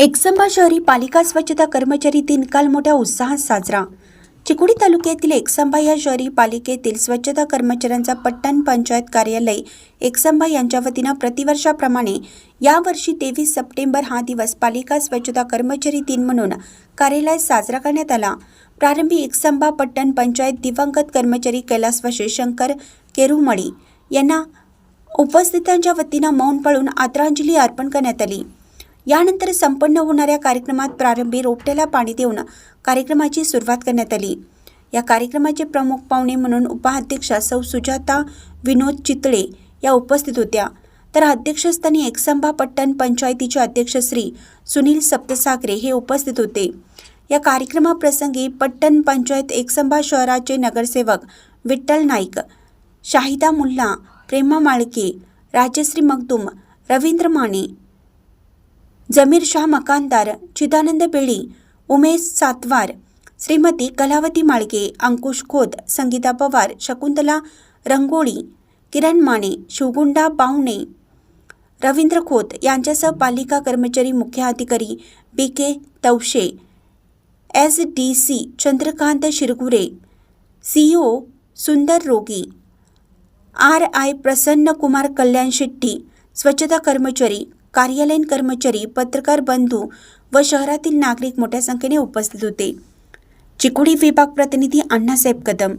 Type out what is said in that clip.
एकसंबा शहरी पालिका स्वच्छता कर्मचारी दिन काल मोठ्या उत्साहात साजरा. चिकोडी तालुक्यातील एकसंबा या शहरी पालिकेतील स्वच्छता कर्मचाऱ्यांचा पट्टण पंचायत कार्यालय एकसंबा यांच्या वतीनं प्रतिवर्षाप्रमाणे यावर्षी तेवीस सप्टेंबर हा दिवस पालिका स्वच्छता कर्मचारी दिन म्हणून कार्यालयात साजरा करण्यात आला. प्रारंभी एकसंबा पट्टण पंचायत दिवंगत कर्मचारी कैलासवासी शंकर केरुमळी यांना उपस्थितांच्या वतीनं मौन पाळून आदरांजली अर्पण करण्यात आली. यानंतर संपन्न होणाऱ्या कार्यक्रमात प्रारंभी रोपट्याला पाणी देऊन कार्यक्रमाची सुरुवात करण्यात आली. या कार्यक्रमाचे प्रमुख पाहुणे म्हणून उपाध्यक्षा सौ. सुजाता विनोद चितळे या उपस्थित होत्या. तर अध्यक्षस्थानी एकसंभा पट्टण पंचायतीचे अध्यक्ष श्री सुनील सप्तसागरे हे उपस्थित होते. या कार्यक्रमाप्रसंगी पट्टण पंचायत एकसंभा शहराचे नगरसेवक विठ्ठल नाईक शाहिदा मुल्ला प्रेमा माळके राजश्री मगदूम रवींद्र माने जमीर शाह मकानदार चिदानंद बेळी उमेश सातवार श्रीमती कलावती माळके अंकुश खोत संगीता पवार शकुंतला रंगोळी किरण माने शिवगुंडा बावणे रवींद्र खोत यांच्यासह पालिका कर्मचारी मुख्य अधिकारी B K Tavashe S D C Chandrakant Shirgure CEO सुंदर रोगी आर आय प्रसन्न कुमार कल्याण शेट्टी स्वच्छता कर्मचारी कार्यालयीन कर्मचारी पत्रकार बंधू व शहरातील नागरिक मोठ्या संख्येने उपस्थित होते. चिकोडी विभाग प्रतिनिधी अण्णासाहेब कदम